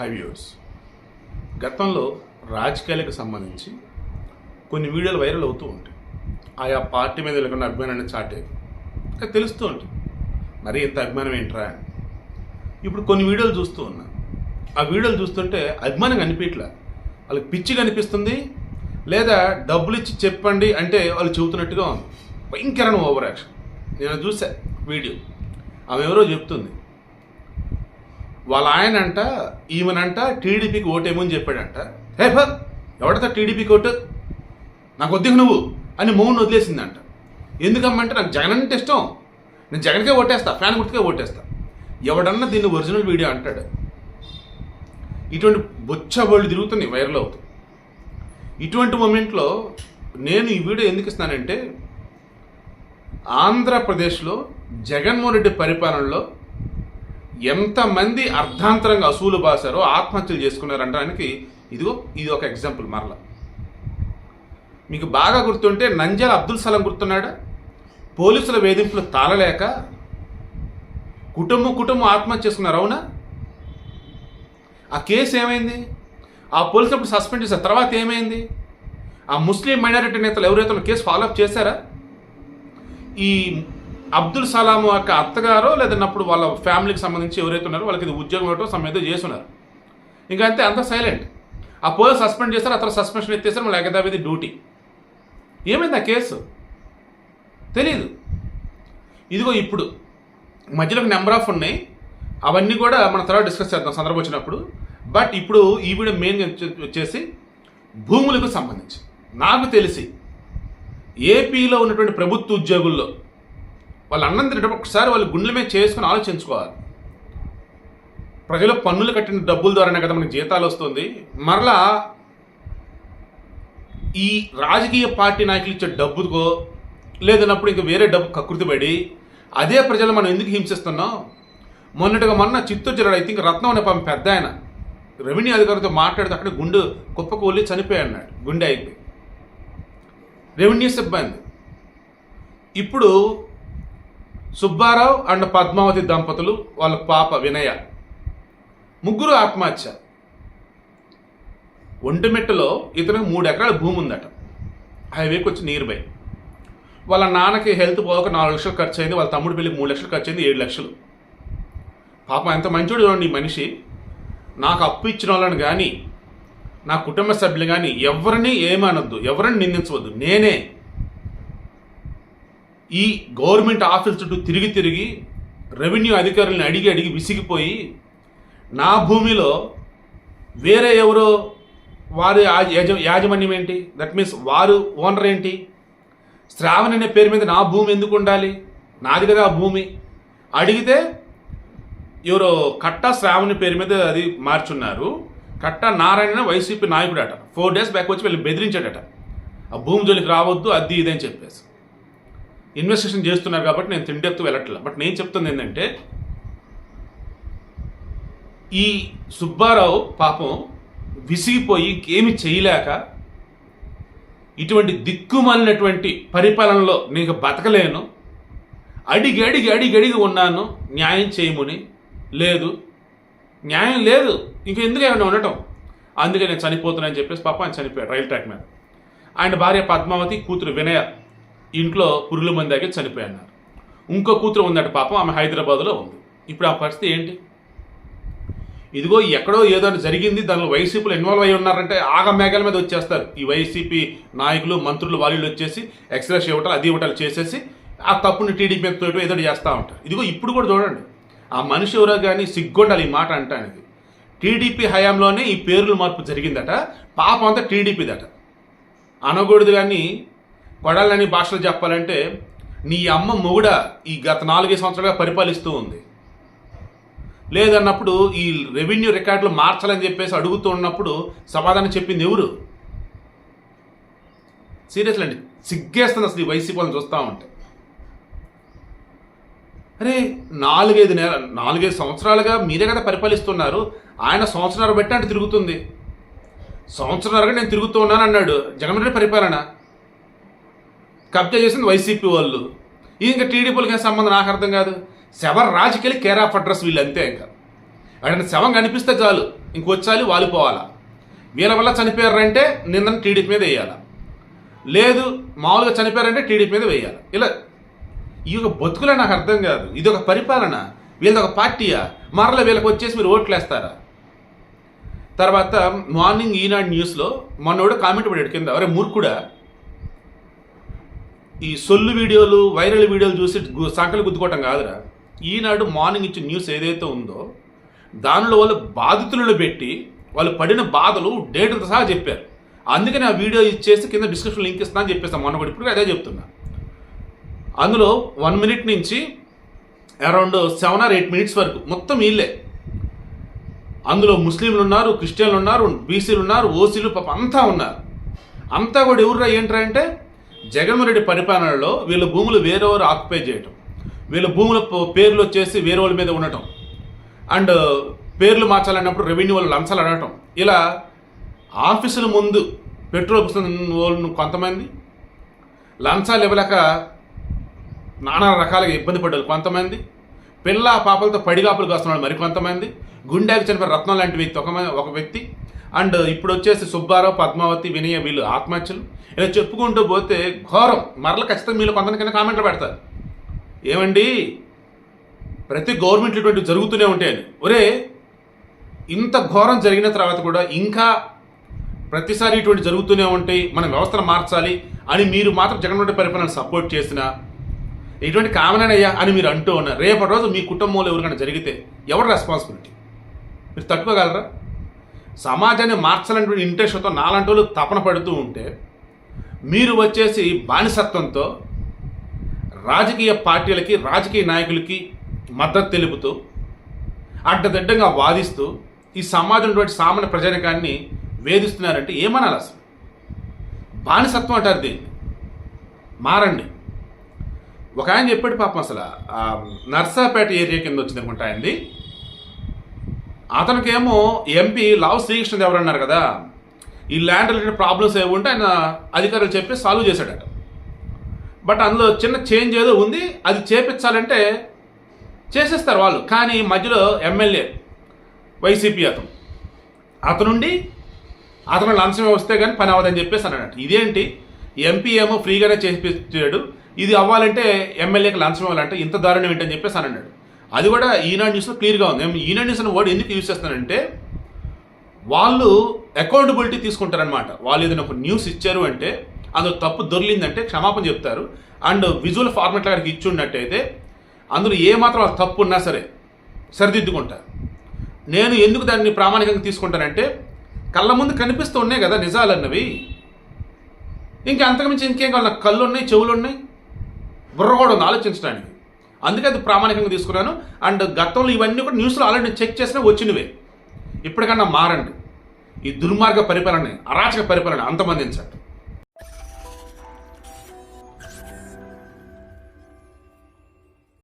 High viewers గతంలో రాజకీయాలకు సంబంధించి కొన్ని వీడియోలు వైరల్ అవుతూ ఉంటాయి. ఆయా పార్టీ మీద వీళ్ళకున్న అభిమానాన్ని చాటే ఇంకా తెలుస్తూ ఉంటుంది మరి ఇంత అభిమానం ఏంట్రా? ఇప్పుడు కొన్ని వీడియోలు చూస్తూ ఉన్నా. ఆ వీడియోలు చూస్తుంటే అభిమానం కనిపించట్లా. వాళ్ళకి పిచ్చి కనిపిస్తుంది. లేదా డబ్బులు ఇచ్చి చెప్పండి అంటే వాళ్ళు చెబుతున్నట్టుగా ఉంది. భయంకరమైన ఓవర్ యాక్షన్. నేను చూసా వీడియో. ఆమె ఎవరో చెప్తుంది. వాళ్ళ ఆయన అంట ఈమెనంట టీడీపీకి ఓటేమని చెప్పాడంట. హే ఫర్ ఎవడతా టీడీపీకి ఓటు నాకు వద్దు నువ్వు అని మౌన్ వదిలేసిందంట. ఎందుకమ్మంటే నాకు జగన్ అంటే ఇష్టం. నేను జగన్కే ఓటేస్తా ఫ్యాన్ గుర్తుకే ఓటేస్తా. ఎవడన్నా దీన్ని ఒరిజినల్ వీడియో అంటాడు. ఇటువంటి బొచ్చబళ్ళు తిరుగుతున్నాయి వైరల్ అవుతాయి ఇటువంటి మూమెంట్లో నేను ఈ వీడియో ఎందుకు ఇస్తున్నానంటే ఆంధ్రప్రదేశ్లో జగన్మోహన్ రెడ్డి పరిపాలనలో ఎంతమంది అర్ధాంతరంగా అసూలు బాసారో ఆత్మహత్యలు చేసుకున్నారంటానికి ఇదిగో ఇది ఒక ఎగ్జాంపుల్ మరల. మీకు బాగా గుర్తుంటే నంజాల అబ్దుల్ సలాం గుర్తున్నాడా? పోలీసుల వేధింపులు తాళలేక కుటుంబం కుటుంబం ఆత్మహత్య చేసుకున్నారు అవునా? ఆ కేసు ఏమైంది? ఆ పోలీసులు అప్పుడు సస్పెండ్ చేశారు తర్వాత ఏమైంది? ఆ ముస్లిం మైనారిటీ నేతలు ఎవరైతే కేసు ఫాలోఅప్ చేశారా? ఈ అబ్దుల్ సలాం యొక్క అత్తగారో లేదన్నప్పుడు వాళ్ళ ఫ్యామిలీకి సంబంధించి ఎవరైతే ఉన్నారో వాళ్ళకి ఇది ఉద్యోగం ఇవ్వటం సమేత చేస్తున్నారు. ఇంకా అంతే అంత సైలెంట్ ఆ పోలీస్ సస్పెండ్ చేస్తారు అతను సస్పెన్షన్ ఎత్తేసారు మళ్ళీ ఎగదావిది డ్యూటీ ఏమైంది ఆ కేసు తెలీదు. ఇదిగో ఇప్పుడు మధ్యలో నెంబర్ ఆఫ్ ఉన్నాయి. అవన్నీ కూడా మనం తర్వాత డిస్కస్ చేద్దాం సందర్భం వచ్చినప్పుడు. బట్ ఇప్పుడు ఈ వీడియో మెయిన్ వచ్చేసి భూములకు సంబంధించి. నాకు తెలిసి ఏపీలో ఉన్నటువంటి ప్రభుత్వ ఉద్యోగుల్లో వాళ్ళ అన్నం తినడం ఒకసారి వాళ్ళు గుండెల మీద చేసుకుని ఆలోచించుకోవాలి. ప్రజలు పన్నులు కట్టిన డబ్బుల ద్వారానే కదా మనకి జీతాలు వస్తుంది. మరలా ఈ రాజకీయ పార్టీ నాయకులు ఇచ్చే డబ్బుకో లేదన్నప్పుడు ఇంకా వేరే డబ్బు కకృతిపడి అదే ప్రజలు మనం ఎందుకు హింసిస్తున్నాం? మొన్నటిగా మొన్న చిత్తూరు జిల్లా ఐ థింక్ రత్నం అనే పాపం పెద్ద ఆయన రెవెన్యూ అధికారితో మాట్లాడితే అక్కడ గుండు కుప్పకూలి చనిపోయి అన్నాడు. గుండె అయిపోయి. రెవెన్యూ సిబ్బంది. ఇప్పుడు సుబ్బారావు అండ్ పద్మావతి దంపతులు వాళ్ళ పాప వినయ. ముగ్గురు ఆత్మహత్య. ఒంటిమెట్టులో ఇతను మూడు ఎకరాల భూమి ఉందట. హైవేకి వచ్చి నియర్ బై వాళ్ళ నాన్నకి హెల్త్ పోక నాలుగు లక్షలు ఖర్చు అయింది వాళ్ళ తమ్ముడు పెళ్ళికి మూడు లక్షలు ఖర్చు అయింది ఏడు లక్షలు. పాపం ఎంత మంచోడు చూడండి ఈ మనిషి. నాకు అప్పు ఇచ్చిన వాళ్ళని కానీ నా కుటుంబ సభ్యులు కానీ ఎవరిని ఏమనొద్దు ఎవరిని నిందించవద్దు నేనే. ఈ గవర్నమెంట్ ఆఫీస్ చుట్టూ తిరిగి తిరిగి రెవెన్యూ అధికారులను అడిగి అడిగి విసిగిపోయి నా భూమిలో వేరే ఎవరో వారి యాజ- యాజమాన్యం ఏంటి? దట్ మీన్స్ వారు ఓనర్ ఏంటి? శ్రావణ్ అనే పేరు మీద నా భూమి ఎందుకు ఉండాలి? నాది కదా ఆ భూమి. అడిగితే ఎవరో కట్ట శ్రావణి పేరు మీద అది మార్చున్నారు. కట్ట నారాయణ వైసీపీ నాయకుడట. ఫోర్ డేస్ బ్యాక్ వచ్చి వీళ్ళు బెదిరించాడట. ఆ భూమి జోలికి రావద్దు అది ఇది అని చెప్పేసి. ఇన్వెస్టిగేషన్ చేస్తున్నారు కాబట్టి నేను తిండెత్తు వెళ్ళట్లేదు బట్ నేను చెప్తుంది ఏంటంటే ఈ సుబ్బారావు పాపం విసిగిపోయి ఇంకేమి చేయలేక ఇటువంటి దిక్కుమాలినటువంటి పరిపాలనలో నీకు బతకలేను. అడిగి అడిగి అడిగి అడిగి ఉన్నాను. న్యాయం చేయముని లేదు. న్యాయం లేదు. ఇంకా ఎందుకు ఏమైనా ఉండటం? అందుకే నేను చనిపోతున్నానని చెప్పేసి పాప ఆయన చనిపోయాడు రైల్ ట్రాక్ మీద. ఆయన భార్య పద్మావతి కూతురు వినయ ఇంట్లో పురుగుల మంది దగ్గర చనిపోయారు ఇంకో కూతురు ఉందట పాపం ఆమె హైదరాబాద్లో ఉంది. ఇప్పుడు ఆ పరిస్థితి ఏంటి? ఇదిగో ఎక్కడో ఏదో జరిగింది దానిలో వైసీపీలు ఇన్వాల్వ్ అయి ఉన్నారంటే ఆగ మేఘాల మీద వచ్చేస్తారు. ఈ వైసీపీ నాయకులు మంత్రులు వాళ్ళు వచ్చేసి ఎక్స్ప్రెస్ ఇవ్వటాలు అది ఇవ్వటాలు చేసేసి ఆ తప్పుని టీడీపీ మీద తోటి ఏదో చేస్తూ ఉంటారు. ఇదిగో ఇప్పుడు కూడా చూడండి. ఆ మనిషి ఎవరో కానీ సిగ్గుండాలి ఈ మాట అంటానికి. టీడీపీ హయాంలోనే ఈ పేర్ల మార్పు జరిగిందట. పాపం అంతా టీడీపీదట. అనకూడదు కానీ కొడాలని భాషలో చెప్పాలంటే నీ అమ్మ మొగుడ ఈ గత నాలుగైదు సంవత్సరాలుగా పరిపాలిస్తూ ఉంది. లేదన్నప్పుడు ఈ రెవెన్యూ రికార్డులు మార్చాలని చెప్పేసి అడుగుతూ ఉన్నప్పుడు సమాధానం చెప్పింది ఎవరు? సీరియస్లీ అండి సిగ్గేస్తుంది అసలు ఈ వైసీపీ వాళ్ళని చూస్తూ ఉంటే. అరే నాలుగైదు నెల నాలుగైదు సంవత్సరాలుగా మీరే కదా పరిపాలిస్తున్నారు ఆయన సంవత్సరాలు బట్టి అంటే తిరుగుతుంది. సంవత్సరాలుగా నేను తిరుగుతూ ఉన్నాను అన్నాడు జగన్ రెడ్డి పరిపాలన. కబ్జా చేసింది వైసీపీ వాళ్ళు. ఇది ఇంకా టీడీపీలకి ఏం సంబంధం? నాకు అర్థం కాదు. శవర్ రాజకీయాలు కేర్ ఆఫ్ అడ్రస్ వీళ్ళు అంతే ఇంకా. అక్కడ శవం కనిపిస్తే చాలు. ఇంకొచ్చాలి వాలిపోవాలా. వీళ్ళ వల్ల చనిపోయారంటే నిందన టీడీపీ మీద వేయాలి. లేదు మామూలుగా చనిపోయారంటే టీడీపీ మీద వేయాలి. ఇలా ఈ యొక్క బతుకులే నాకు అర్థం కాదు. ఇది ఒక పరిపాలన. వీళ్ళది ఒక పార్టీయా? మరల వీళ్ళకి వచ్చేసి మీరు ఓట్లు వేస్తారా? తర్వాత మార్నింగ్ ఈనాడు న్యూస్లో మొన్నోడు కామెంట్ పడాడు కింద. అరే మూర్ఖుడా. ఈ సొల్లు వీడియోలు వైరల్ వీడియోలు చూసి గు- సంకలు గుద్దుకోవటం కాదురా. ఈనాడు మార్నింగ్ ఇచ్చిన న్యూస్ ఏదైతే ఉందో దానిలో వాళ్ళు బాధితులను పెట్టి వాళ్ళు పడిన బాధలు డేట్లతో సహా చెప్పారు. అందుకని ఆ వీడియో ఇచ్చేసి కింద డిస్క్రిప్షన్ లింక్ ఇస్తాను అని చెప్పేస్తాను మొన్న కూడా ఇప్పుడు అదే చెప్తున్నా. అందులో వన్ మినిట్ నుంచి around seven or eight minutes వరకు మొత్తం వీళ్ళే. అందులో ముస్లింలు ఉన్నారు క్రిస్టియన్లు ఉన్నారు బీసీలు ఉన్నారు ఓసీలు పాప అంతా ఉన్నారు. అంతా కూడా ఎవరురా ఏంట్రా అంటే జగన్మోహన్ రెడ్డి పరిపాలనలో వీళ్ళ భూములు వేరేవారు ఆక్యుపై చేయటం. వీళ్ళ భూముల పేర్లు వచ్చేసి వేరే వాళ్ళ మీద ఉండటం. అండ్ పేర్లు మార్చాలన్నప్పుడు రెవెన్యూ వాళ్ళు లంచాలు అడగటం. ఇలా ఆఫీసుల ముందు పెట్రోల్ వాళ్ళు వాళ్ళను కొంతమంది లంచాలు ఇవ్వలేక నానా రకాలుగా ఇబ్బంది పడ్డారు కొంతమంది పిల్ల పాపలతో పడిగాపులు కాస్తున్నాడు మరికొంతమంది గుండెకి చనిపోయిన రత్నం లాంటి వ్యక్తి ఒక మ- ఒక వ్యక్తి అండ్ ఇప్పుడు వచ్చేసి సుబ్బారావు పద్మావతి వినయ వీళ్ళు ఆత్మహత్యలు. ఇలా చెప్పుకుంటూ పోతే ఘోరం. మరల ఖచ్చితంగా మీరు కొంతమంది కింద కామెంట్లు పెడతారు. ఏమండి? ప్రతి గవర్నమెంట్ ఇటువంటి జరుగుతూనే ఉంటాయని ఒరే ఇంత ఘోరం జరిగిన తర్వాత కూడా ఇంకా ప్రతిసారి ఇటువంటి జరుగుతూనే ఉంటాయి. మన వ్యవస్థను మార్చాలి అని మీరు మాత్రం జగన్మోహన్ రెడ్డి పరిపాలన సపోర్ట్ చేసినా ఇటువంటి కామనయ్యా అని మీరు అంటూ ఉన్నారు రేపటి రోజు మీ కుటుంబంలో ఎవరికైనా జరిగితే ఎవరు రెస్పాన్సిబిలిటీ మీరు తట్టుకోగలరా? సమాజాన్ని మార్చాలనేటువంటి ఇంట్రెస్ట్తో నాలాంటి వాళ్ళు తపన పడుతూ ఉంటే మీరు వచ్చేసి బానిసత్వంతో రాజకీయ పార్టీలకి రాజకీయ నాయకులకి మద్దతు తెలుపుతూ అడ్డదిడ్డంగా వాదిస్తూ ఈ సమాజంలో సామాన్య ప్రజానికాన్ని వేధిస్తున్నారంటే ఏమనాలి అసలు? బానిసత్వం అంటారు దీన్ని. మారండి. ఒక ఆయన చెప్పాడు పాపం అసలు నర్సాపేట ఏరియా కింద వచ్చింది అనుకుంటా ఆయనది. అతనికేమో ఎంపీ లావు శ్రీకృష్ణ ఎవరు అన్నారు కదా? ఈ ల్యాండ్ రిలేటెడ్ ప్రాబ్లమ్స్ ఏమి ఉంటే ఆయన అధికారులు చెప్పి సాల్వ్ చేశాడట. బట్ అందులో చిన్న చేంజ్ ఏదో ఉంది అది చేపించాలంటే చేసేస్తారు వాళ్ళు. కానీ మధ్యలో ఎమ్మెల్యే వైసీపీ అతను. అతనుండి అతను లంచం వస్తే కానీ పని అవ్వదని చెప్పేసి అన్నాడు ఇదేంటి? ఎంపీ ఏమో ఫ్రీగానే చేపించాడు ఇది అవ్వాలంటే ఎమ్మెల్యేకి లంచం ఇవ్వాలంటే ఇంత దారుణం ఏంటని చెప్పేసి అన్నాడు. అది కూడా ఈనాడు న్యూస్లో క్లియర్గా ఉంది. నేను ఈనాడు న్యూస్ అనే వర్డ్ ఎందుకు యూజ్ చేస్తానంటే వాళ్ళు అకౌంటబిలిటీ తీసుకుంటారనమాట వాళ్ళు ఏదైనా ఒక న్యూస్ ఇచ్చారు అంటే అందులో తప్పు దొరికిందంటే క్షమాపణ చెప్తారు. అండ్ విజువల్ ఫార్మెట్ గారికి ఇచ్చి ఉన్నట్టయితే అందులో ఏమాత్రం వాళ్ళు తప్పు ఉన్నా సరే సరిదిద్దుకుంటారు. నేను ఎందుకు దాన్ని ప్రామాణికంగా తీసుకుంటానంటే కళ్ళ ముందు కనిపిస్తూ ఉన్నాయి కదా నిజాలు అన్నవి. ఇంకా అంతకుమించి ఇంకేం కావాలి? నాకు కళ్ళు ఉన్నాయి చెవులు ఉన్నాయి. బుర్ర కూడా ఉంది ఆలోచించడానికి. అందుకే అది ప్రామాణికంగా తీసుకున్నాను. అండ్ గతంలో ఇవన్నీ కూడా న్యూస్లో ఆల్రెడీ చెక్ చేసినా వచ్చినవే. ఇప్పటికన్నా మారండి. ఈ దుర్మార్గ పరిపాలన అరాచక పరిపాలన అంతమందించండి